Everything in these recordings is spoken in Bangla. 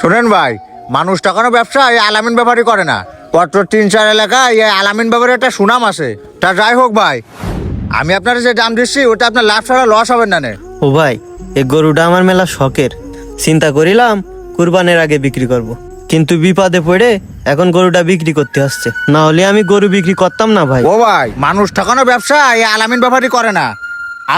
শোনেন ভাই মানুষ টাকানো ব্যবসা এই আলামিন ব্যাপারই করে না। পত্র তিন চার এলাকায় এই আলামিন ব্যাপারে একটা সুনাম আছে। তা যাই হোক ভাই আমি আপনার যে দাম দিচ্ছি ওটা আপনার লাভ ছাড়া লস হবে না নে। ও ভাই এই গরুটা আমার মেলা শখের। চিন্তা করিলাম কুরবানের আগে বিক্রি করব। কিন্তু বিপদে পড়ে এখন গরুটা বিক্রি করতে আসছে। না হলে আমি গরু বিক্রি করতাম না ভাই। ও ভাই মানুষ ঠকানো ব্যবসা এই আলামিন ব্যাপারই করে না।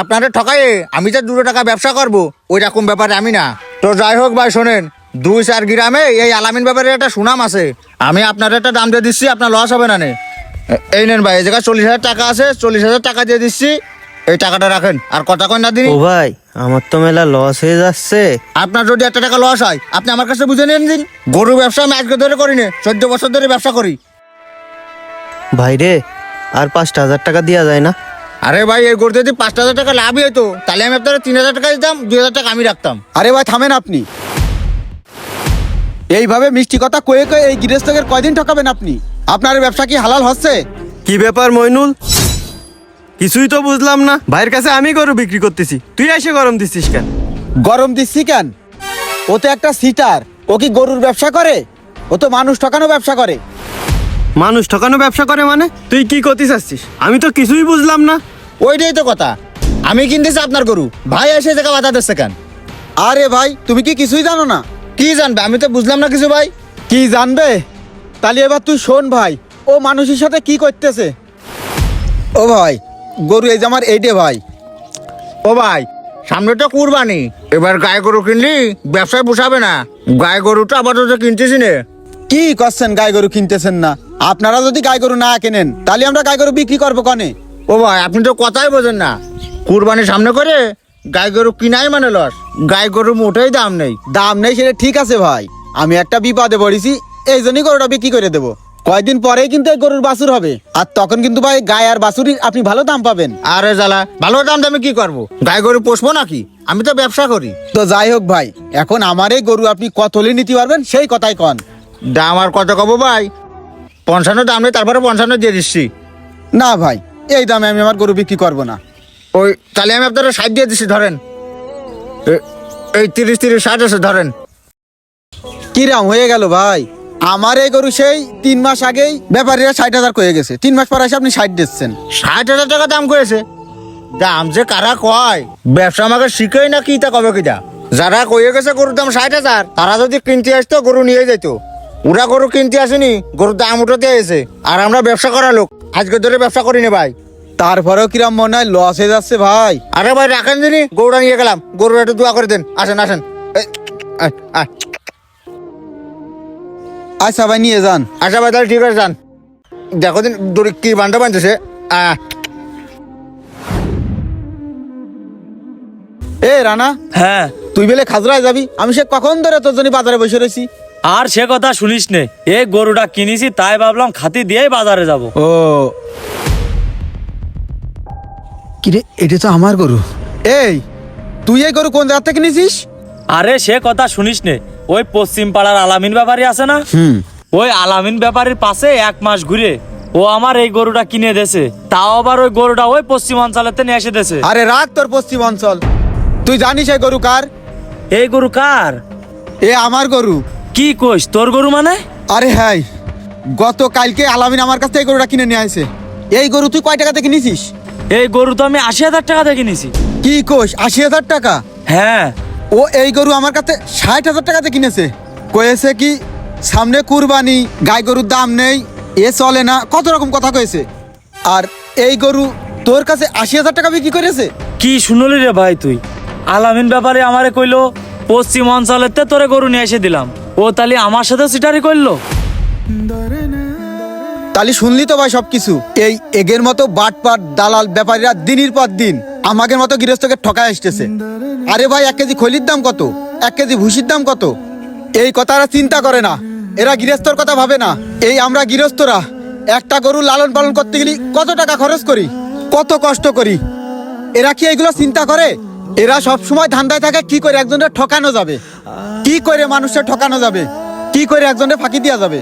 আপনাদের ঠকায়ে আমি যে দুটো টাকা ব্যবসা করব ওই রকম ব্যাপারে আমি না। তো যাই হোক ভাই শোনেন দুই চার গ্রামে এই আলামিন ব্যাপারে একটা সুনাম আছে। আমি আপনার একটা দাম দিয়ে দিচ্ছি আপনার লস হবে না নে। এই নেন ভাই এই জায়গায় চল্লিশ হাজার টাকা আছে চল্লিশ হাজার টাকা দিয়ে দিচ্ছি। এই টাকাটা রাখেন। আর কথা কই না দিন ও ভাই আমার তো মেলা লস হয়ে যাচ্ছে। আপনার যদি একটা টাকা লস হয় আপনি আমার কাছে বুঝে নিন দিন। গরু ব্যবসা আমি আজকে ধরে করি নে চোদ্দ বছর ধরে ব্যবসা করি। ভাই রে আর পাঁচটা হাজার টাকা দেওয়া যায় না। আরে ভাই এই গরু যদি পাঁচ হাজার টাকা লাভই হতো তাহলে আমি আপনার তিন হাজার টাকা দিতাম দুই হাজার টাকা আমি রাখতাম। আরে ভাই থামেন আপনি। এইভাবে মিষ্টি কথা কয়ে কয়ে এই গৃহস্থকের কয়দিন ঠকাবেন আপনি? আপনার ব্যবসা কি হালাল হচ্ছে? কি ব্যাপার মইনুল? কিছুই তো বুঝলাম না। ভাইয়ের কাছে আমি গরু বিক্রি করতেছি। তুই এসে গরম দিচ্ছিস কেন? গরম দিচ্ছি কেন? ও তো একটা সিটার। ও কি গরুর ব্যবসা করে? ও তো মানুষ ঠকানো ব্যবসা করে। মানুষ ঠকানো ব্যবসা করে মানে? তুই কি করতে চাচ্ছিস? আমি তো কিছুই বুঝলাম না। ওইটাই তো কথা। আমি কিনতেছি আপনার গরু। ভাই এসে জায়গা বাধা দিচ্ছে কেন? আরে ভাই তুমি কি কিছুই জানো না? কি জানবে? আমি তো বুঝলাম না কিছু ভাই। কি জানবে? তাহলে এবার তুই শোন ভাই ও মানুষের সাথে কি করতেছে? ও ভাই গরু এই যে আমার এইটে ভাই। ও ভাই সামনে তো কুরবানি। এবার গায়ে গরু কিনলি ব্যবসায় পোষাবে না। গায়ে গরুটা আপাতত কিনতেছি নে। কি করছেন গাই গরু কিনতেছেন না? আপনারা যদি গাই গরু না কেনেন তাহলে আমরা গাই গরু বিক্রি করব কনে? ও ভাই আপনি তো কথাই বোঝেন না। কুরবানি সামনে করে গায়ে গরু কিনাই মানে লস। গাই গরু মোটেই দাম নেই। দাম নেই সেটা ঠিক আছে ভাই। আমি একটা বিপদে পড়েছি এই জন্যই গরুটা বিক্রি করে দেবো। কয়েকদিন পরেই কিন্তু এই গরুর বাছুর হবে। আর তখন কিন্তু ভাই গায়ে আর বাছুরি আপনি ভালো দাম পাবেন। আরে জ্বালা ভালো দাম দামে কি করব? গাই গরু পোষবো নাকি? আমি তো ব্যবসা করি। তো যাই হোক ভাই এখন আমার এই গরু আপনি কত হলে নিতে পারবেন সেই কথাই কন। দাম আর কত কব ভাই? পঞ্চান্ন দাম নেই তারপরে পঞ্চান্ন দিয়ে দিচ্ছি। না ভাই এই দামে আমি আমার গরু বিক্রি করব না। ওই তাহলে আমি আপনারা ষাট দিয়ে দিছি ধরেন। এই তিরিশ তিরিশ ষাট আছে ধরেন। কিরাম হয়ে গেল ভাই। আমার এই গরু সেই তিন মাস আগেই ব্যাপারীরা ষাট হাজার কয়ে গেছে। তিন মাস পর এসে আপনি ষাট দিচ্ছেন। ষাট হাজার টাকা দাম করেছে দাম যে কারা কয়? ব্যবসা আমাকে শিখেই না কি তা কবে কিটা যারা কয়ে গেছে গরুর দাম ষাট হাজার তারা যদি কিনতে আসতো গরু নিয়ে যেত ওরা গরু কিনতে আসেনি গরুর দাম উঠাতে এসে। আর আমরা ব্যবসা করা লোক। আজকে ধরে ব্যবসা করিনি ভাই। তারপরেও কিরাম মনে হয় লস হয়ে যাচ্ছে ভাই। আরে ভাই রাখেন দিনি গরুটা নিয়ে গেলাম। গরুর একটু দোয়া করে দেন। আসেন আসেন। এই, আয়, আয়। আচ্ছা ভাই নিয়ে যান। আচ্ছা ভাই তাহলে ঠিক আছে যান। দেখো দিন দড়ি কি বান্ডা বানতেছে। আহ এ রানা হ্যাঁ। তুই বেলে খাজরায় যাবি? আমি সে কখন ধরে তোর জন্য বাজারে বসে রয়েছি? আর সে কথা শুনিস নে। এই গরুটা কিনেছি তাই ভাবলাম খাতি দিয়েই বাজারে যাব। ও কিরে এটা তো আমার গরু। এই তুই এই গরু কোন জায়গা থেকে নিয়েছিস আরে সে কথা শুনিস নে। ওই পশ্চিম পাড়ার আলামিন ব্যাপারী আছে না? হুম। ওই আলামিন ব্যাপারীর পাশে এক মাস ঘুরে ও আমার এই গরুটা কিনে দেছে। তাও আবার ওই গরুটা ওই পশ্চিম অঞ্চলেতে নিয়ে এসে দেছে। আরে রাখ তোর পশ্চিম অঞ্চল। তুই জানিস এই গরু কার? এই গরু কার? এ আমার গরু। কি কইস তোর গরু মানে? আরে হ্যাঁ গত কালকে আলামিন আমার কাছ থেকে এই গরুটা কিনে নিয়ে আসে এই গরু তুই কয় টাকা থেকে নিছিস? এই গরু তো আমি আশি হাজার টাকা দিয়ে কিনেছি। কি কোষ আশি হাজার টাকা? হ্যাঁ। ও এই গরু আমার কাছে ষাট হাজার টাকাতে কিনেছে। কয়েছে কি সামনে কুরবানি গাই গরুর দাম নেই এ চলে না কত রকম কথা কয়েছে। আর এই গরু তোর কাছে আশি হাজার টাকা বিক্রি করেছে? কি শুনলি রে ভাই তুই? আলামিন ব্যাপারে আমারে কইলো পশ্চিম অঞ্চলেতে তোরে গরু নিয়ে এসে দিলাম। ও তাহলে আমার সাথে সিটারি করল। তাহলে শুনলি তো ভাই সবকিছু? এই এগের মতো বাটপাট দালাল ব্যাপারীরা দিনের পর দিন আমাদের মতো গৃহস্থকে ঠকায় আসতেছে। আরে ভাই, এক কেজি খৈলির দাম কত? এক কেজি ভুসির দাম কত? এই কথা এরা চিন্তা করে না। এরা গৃহস্থর কথা ভাবে না। এই আমরা গৃহস্থরা একটা গরু লালন পালন করতে গেলে কত টাকা খরচ করি? কত কষ্ট করি? এরা কি এগুলো চিন্তা করে? এরা সব সময় ধান্দায় থাকে, কি করে একজনের ঠকানো যাবে? কি করে মানুষের ঠকানো যাবে? কি করে একজনের ফাঁকি দেওয়া যাবে?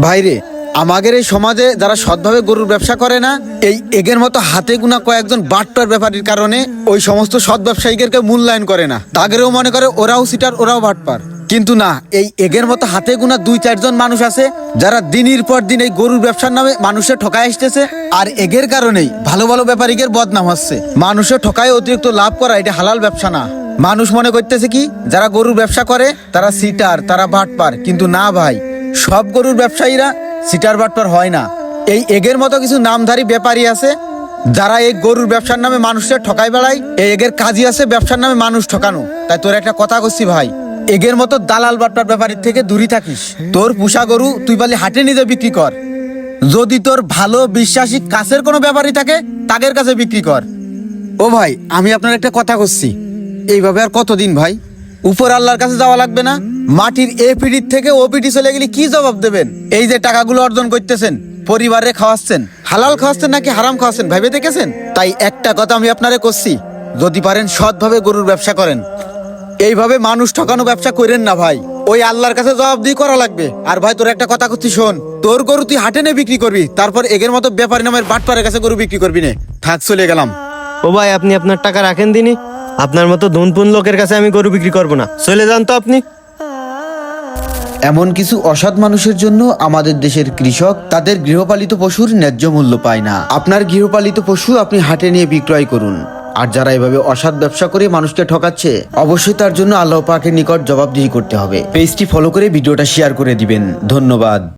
ভাইরে আমাদের এই সমাজে যারা সৎভাবে গরুর ব্যবসা করে না, এই এগের মতো হাতে গুনা কয়েকজন বাট্টার ব্যাপারীর কারণে ওই সমস্ত সৎ ব্যবসায়ীদেরকে মূল্যায়ন করে না। তাদেরও মনে করে ওরাও সিটার, ওরাও বাটপার। কিন্তু না, এই এগের মতো হাতে গোনা দুই চারজন মানুষ আছে, যারা দিনের পর দিন এই গরুর ব্যবসার নামে মানুষের ঠকায় আসতেছে, আর এগের কারণেই ভালো ভালো ব্যাপারীদের বদনাম হচ্ছে। মানুষের ঠকায় অতিরিক্ত লাভ করা, এটা হালাল ব্যবসা না। মানুষ মনে করতেছে কি, যারা গরুর ব্যবসা করে, তারা সিটার, তারা বাটপার। কিন্তু না ভাই, সব গরুর ব্যবসায়ীরা সিটার বাটপার হয় না। এই এগের মতো কিছু নামধারী ব্যাপারী আছে, যারা এই গরুর ব্যবসার নামে মানুষের ঠকাই বেড়ায়, এই এগের কাজই আছে ব্যবসার নামে মানুষ ঠকানো। তাই তোর একটা কথা করছি ভাই, এগের মতো দালাল বাটপার ব্যাপারীর থেকে দূরে থাকিস। তোর পুষা গরু তুই বলি হাটে নিজে বিক্রি কর। যদি তোর ভালো বিশ্বাসী কাছের কোনো ব্যাপারী থাকে, তাদের কাছে বিক্রি কর। ও ভাই, আমি আপনার একটা কথা করছি এইভাবে আর কতদিন ভাই? উপর আল্লাহর কাছে যাওয়া লাগবে না? মাটির এ পিডির থেকে ও পিডি চলে গেলে কি জবাব দেবেন? এই যে টাকাগুলো অর্জন করতেছেন, পরিবারে খাওয়াচ্ছেন, হালাল খাওয়াচ্ছেন নাকি হারাম খাওয়াচ্ছেন, ভেবে দেখেছেন? তাই একটা কথা আমি আপনারে করছি, যদি পারেন সৎভাবে গরুর ব্যবসা করেন। এইভাবে মানুষ ঠকানো ব্যবসা করেন না ভাই। ওই আল্লাহর কাছে জবাব দিয়ে করা লাগবে। আর ভাই, তোর একটা কথা করছি, শোন। তোর গরু তুই হাটে নে বিক্রি করবি, তারপর এগের মতো ব্যাপারী নামের বাটপারের কাছে গরু বিক্রি করবি নে। থাক, চলে গেলাম। ও ভাই, আপনি আপনার টাকা রাখেন দিনি। আপনার মতো ধনপুন লোকের কাছে আমি গরু বিক্রি করব না। চলে যান তো আপনি। এমন কিছু অসৎ মানুষের জন্য আমাদের দেশের কৃষক তাদের গৃহপালিত পশুর ন্যায্য মূল্য পায় না। আপনার গৃহপালিত পশু আপনি হাটে নিয়ে বিক্রয় করুন। আর যারা এভাবে অসৎ ব্যবসা করে মানুষকে ঠকাচ্ছে, অবশ্যই তার জন্য আল্লাহ পাকের নিকট জবাবদিহি করতে হবে। পেজটি ফলো করে ভিডিওটা শেয়ার করে দিবেন। ধন্যবাদ।